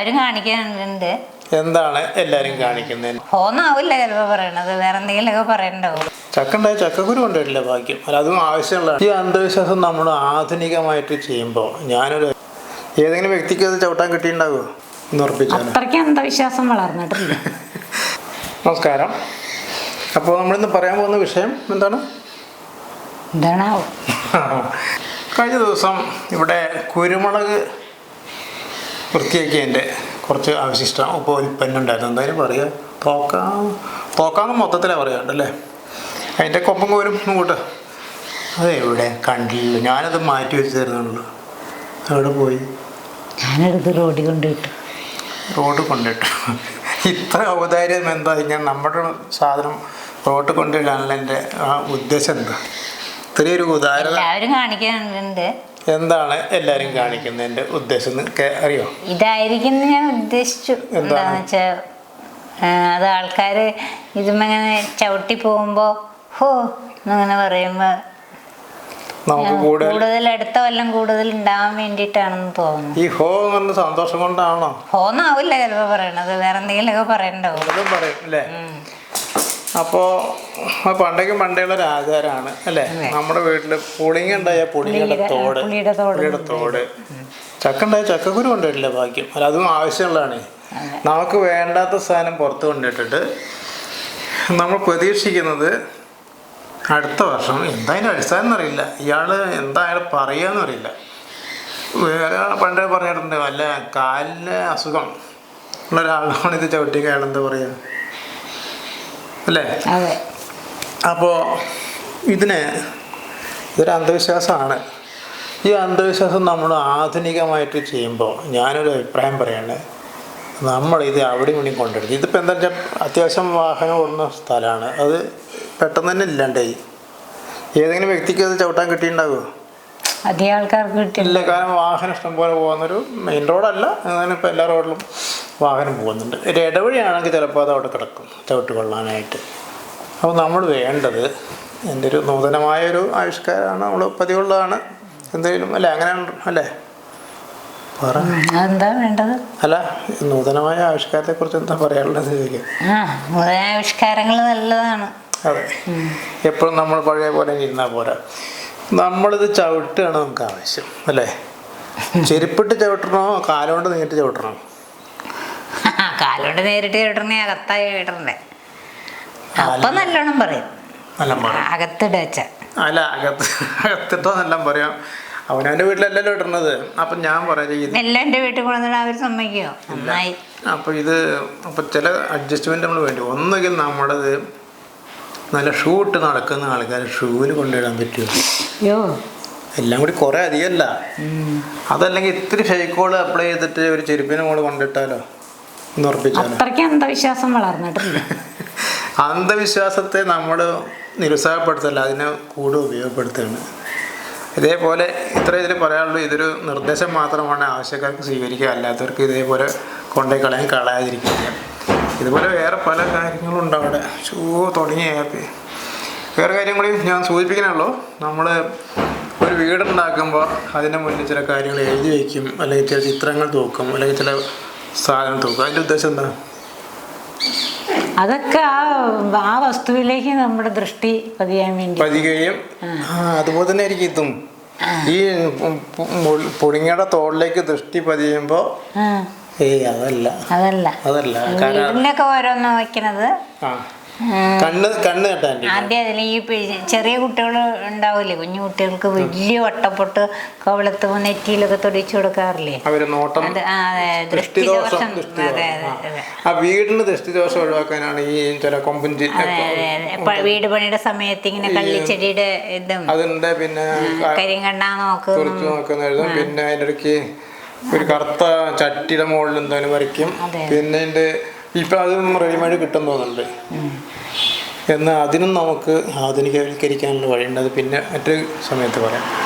എല്ലാവരും കാണിക്കുന്നുണ്ട്. എന്താണ് എല്ലാരും കാണിക്കുന്നത് ഹോന്നാവില്ല ചിലപ്പോ പറയണത്. വേറെ എന്തെങ്കിലുമൊക്കെ പറയണ്ടാവും ചക്കണ്ടായ ചക്കക്കുരു കൊണ്ടുവരില്ല ഭാഗ്യം? അല്ല അതും ആവശ്യമുള്ള ഈ അന്ധവിശ്വാസം നമ്മൾ ആധുനികമായിട്ട് ചെയ്യുമ്പോൾ ഞാനൊരു ഏതെങ്കിലും വ്യക്തിക്ക് അത് ചവിട്ടാൻ കിട്ടിയിട്ടുണ്ടാകുമോ എന്ന് അത്രയ്ക്ക് അന്ധവിശ്വാസം വളർന്നിട്ടില്ല. നമസ്കാരം. അപ്പോൾ നമ്മളിന്ന് പറയാൻ പോകുന്ന വിഷയം എന്താണ്? എന്താണാവോ? കഴിഞ്ഞ ദിവസം ഇവിടെ കുരുമുളക് വൃത്തിയാക്കിയതിന്റെ കുറച്ച് അവശിഷ്ട ഉപ്പ് ഉൽപ്പന്നം ഉണ്ടായിരുന്നു എന്തായാലും പറയുക തോക്ക. തോക്കാന്ന് മൊത്തത്തിലാണ് പറയാണ്ടല്ലേ അതിന്റെ കൊമ്പും കോരും ഇങ്ങോട്ട്. അത് എവിടെ കണ്ടില്ല. ഞാനത് മാറ്റി വെച്ച് തരുന്നുള്ളൂ എവിടെ പോയി? ഞാനെടുത്ത് റോഡിൽ കൊണ്ടിട്ടു റോഡ് കൊണ്ടിട്ടു ഇത്ര ഔദാര്യം എന്താ? ഞാൻ നമ്മുടെ സാധനം റോഡ് കൊണ്ടിടാനുള്ള എന്റെ ആ ഉദ്ദേശം എന്താ? ഇത്രയൊരു ഉദാഹരണം. എല്ലാവരും കാണിക്കുന്നുണ്ട് എന്താണ് എല്ലാരും കാണിക്കുന്നതിന്റെ ഉദ്ദേശം? അറിയോ? ഇതായിരിക്കും ഞാൻ ഉദ്ദേശിച്ചു. എന്താന്ന് വെച്ചാ അത് ആൾക്കാര് ഇതുമങ്ങനെ ചവിട്ടി പോകുമ്പോ ഹോ എന്നങ്ങനെ പറയുമ്പോ നമുക്ക് കൂടുതൽ അടുത്ത കൊല്ലം കൂടുതൽ ഉണ്ടാവാൻ വേണ്ടിയിട്ടാണെന്ന് തോന്നുന്നു. ഈ ഹോ എന്ന് സന്തോഷം കൊണ്ടാണോ? ഹോന്നാവില്ല ചിലപ്പോ പറയണത്. വേറെ എന്തെങ്കിലുമൊക്കെ പറയണ്ടാവും അപ്പോൾ പണ്ടേക്കും പണ്ടേയുള്ള ഒരു ആചാരമാണ് അല്ലേ നമ്മുടെ വീട്ടിൽ പുളിങ്ങ ഉണ്ടായ പുളിങ്ങയുടെ പുളിയുടെ- തോട് പുളിയുടെ തോട്. ചക്ക ഉണ്ടായ ചക്കക്കുരു കൊണ്ടുവരില്ല ഭാഗ്യം. അല്ല അതും ആവശ്യമുള്ളതാണ്. നമുക്ക് വേണ്ടാത്ത സാധനം പുറത്ത് കൊണ്ടിട്ടിട്ട് നമ്മൾ പ്രതീക്ഷിക്കുന്നത് അടുത്ത വർഷം എന്തായാലും അടിസ്ഥാനം എന്നറിയില്ല. ഇയാൾ പറയാന്ന് അറിയില്ല വേറെ പണ്ടേ പറഞ്ഞിട്ടുണ്ട് വല്ല കാലിലെ അസുഖം. ഉള്ള ഒരാളാണ് ഇത് ചവിട്ടി അയാൾ എന്താ പറയുക? അല്ലേ? അതെ. അപ്പോൾ ഇതിന് ഇതൊരു അന്ധവിശ്വാസമാണ്. ഈ അന്ധവിശ്വാസം നമ്മൾ ആധുനികമായിട്ട് ചെയ്യുമ്പോൾ ഞാനൊരു അഭിപ്രായം പറയാണ് നമ്മളിത് അവിടെ ഇവിടെയും കൊണ്ടെടുത്ത് ഇതിപ്പോൾ എന്താ വെച്ചാൽ അത്യാവശ്യം വാഹനം ഓടുന്ന സ്ഥലമാണ്. അത് പെട്ടെന്ന് തന്നെ ഇല്ലാണ്ടായി. ഏതെങ്കിലും വ്യക്തിക്ക് അത് ചവിട്ടാൻ കിട്ടിയിട്ടുണ്ടാകുമോ അധികം ആൾക്കാർക്ക് കിട്ടില്ല. കാരണം വാഹനം ഇഷ്ടംപോലെ പോകുന്നൊരു മെയിൻ റോഡല്ല എന്നാലും ഇപ്പോൾ എല്ലാ റോഡിലും വാഹനം പോകുന്നുണ്ട്. ഒരു ഇടവഴിയാണെങ്കിൽ ചിലപ്പോൾ അത് അവിടെ കിടക്കും. ചവിട്ട് കൊള്ളാനായിട്ട്. അപ്പോൾ നമ്മൾ വേണ്ടത് എന്റെ ഒരു നൂതനമായൊരു ആവിഷ്കാരമാണ് നമ്മൾ പതിവുള്ളതാണ്. എന്തെങ്കിലും അല്ലേ? അങ്ങനെ അല്ലേ? പറ. വേണ്ടത്? അല്ല നൂതനമായ ആവിഷ്കാരത്തെക്കുറിച്ച് എന്താ പറയാനുള്ളത് ആവിഷ്കാരങ്ങൾ നല്ലതാണ്. അതെ. എപ്പോഴും നമ്മൾ പഴയ പോലെ ഇരുന്നാൽ പോരാ. നമ്മളിത് ചവിട്ടുകയാണ് നമുക്ക് ആവശ്യം. അല്ലേ? ചെരുപ്പിട്ട് ചവിട്ടണോ? കാലുകൊണ്ട് നീട്ടി ചവിട്ടണോ? കാലോണ്ട് നേരിട്ട് കേട്ടണേ അകത്തായി കേട്ടണ്ടേ അപ്പൊ നല്ലോണം പറയും. അകത്തിട വെച്ച അല്ല അകത്ത് അകത്തിട്ടോ എല്ലാം പറയാം. അവനവന്റെ വീട്ടിലല്ലല്ലോ ഇടുന്നത്. അപ്പൊ ഞാൻ പറയാം എല്ലാം എന്റെ വീട്ടിൽ കൊണ്ടുവന്നിട്ട് അവർ സമ്മതിക്കോ? നന്നായി. അപ്പോൾ ഇത് അപ്പൊ ചില അഡ്ജസ്റ്റ്മെന്റ് നമ്മൾ വേണ്ടി. ഒന്നുകിൽ നമ്മളത് നല്ല ഷൂട്ട് നടക്കുന്ന ആൾക്കാർ ഷൂവിൽ കൊണ്ടിടാൻ പറ്റുമോ? എല്ലാം കൂടി കുറേ അധികമല്ല. അതല്ലെങ്കിൽ ഇത്തിരി ഫേക്കോൾ അപ്ലൈ ചെയ്തിട്ട് ഒരു ചെരുപ്പിനെ മോൾ കൊണ്ടിട്ടാലോ? അത്രയ്ക്ക് അന്ധവിശ്വാസം വളർന്നിട്ടില്ല. അന്ധവിശ്വാസത്തെ നമ്മൾ നിരുത്സാഹപ്പെടുത്തല്ല അതിനെ കൂടുതൽ ഉപയോഗപ്പെടുത്തുകയാണ്. ഇതേപോലെ ഇത്ര ഇതിൽ പറയാനുള്ളൂ ഇതൊരു നിർദ്ദേശം മാത്രമാണ് ആവശ്യക്കാർക്ക് സ്വീകരിക്കുക അല്ലാത്തവർക്ക് ഇതേപോലെ കൊണ്ടുപോയി കളയാൻ കളയാതിരിക്കുക. ഇതുപോലെ വേറെ പല കാര്യങ്ങളും ഉണ്ട് അവിടെ. ഷൂ തുടങ്ങിയ വേറെ കാര്യം കൂടി ഞാൻ സൂചിപ്പിക്കാനുള്ളൂ നമ്മൾ ഒരു വീടുണ്ടാക്കുമ്പോൾ അതിന്റെ മുന്നിൽ ചില കാര്യങ്ങൾ എഴുതി വയ്ക്കും അല്ലെങ്കിൽ ചില ചിത്രങ്ങൾ തൂക്കും അല്ലെങ്കിൽ ചില സാധനം തൂക്കുക അതിന്റെ ഉദ്ദേശം എന്താ? അതൊക്കെ ആ ആ വസ്തുവിലേക്ക് നമ്മുടെ ദൃഷ്ടി പതിയാൻ വേണ്ടി. പതികയും ആ. അതുപോലെ തന്നെ ആയിരിക്കും ഇതും. ഈ പുളിങ്ങയുടെ തോളിലേക്ക് ദൃഷ്ടി പതിയുമ്പോൾ ആ. ഏയ് അതല്ല. അതല്ല. അതല്ല വീടിലൊക്കെ ഓരോന്ന് വെക്കണത്. ആ. കണ്ണ് കണ്ണ് കെട്ടാൻ ആദ്യം അതിൽ ഈ ചെറിയ കുട്ടികൾ ഉണ്ടാവില്ലേ കുഞ്ഞു കുട്ടികൾക്ക് വലിയ വട്ടപ്പൊട്ട് കവളത്ത് നെറ്റിയിലൊക്കെ തൊടിച്ചു കൊടുക്കാറില്ലേ? അവർ നോട്ടം ദൃഷ്ടിദോഷം ആ. വീടിന് ദൃഷ്ടിദോഷം ഒഴിവാക്കാനാണ് ഈ ചില കൊമ്പൻ ചി- അതെ അതെ അതെ. പ- വീട് പണിയുടെ സമയത്ത് ഇങ്ങനെ കള്ളിച്ചെടിയുടെ ഇതും. അതുണ്ട് പിന്നെ കരിങ്കണ്ണ നോക്ക്. തുറച്ചു നോക്കുന്നതും പിന്നെ അതിന്റെ ഇടയ്ക്ക് ഒരു കറുത്ത ചട്ടിയുടെ മുകളിൽ എന്തായാലും വരയ്ക്കും പിന്നെ അതിന്റെ ഇപ്പം അതും റെഡിമെയ്ഡ് കിട്ടും തോന്നുന്നുണ്ട്. എന്നാൽ അതിനും നമുക്ക് ആധുനികവൽക്കരിക്കാനുള്ള വഴിയുണ്ട്. അത് പിന്നെ മറ്റൊരു സമയത്ത് പറയാം.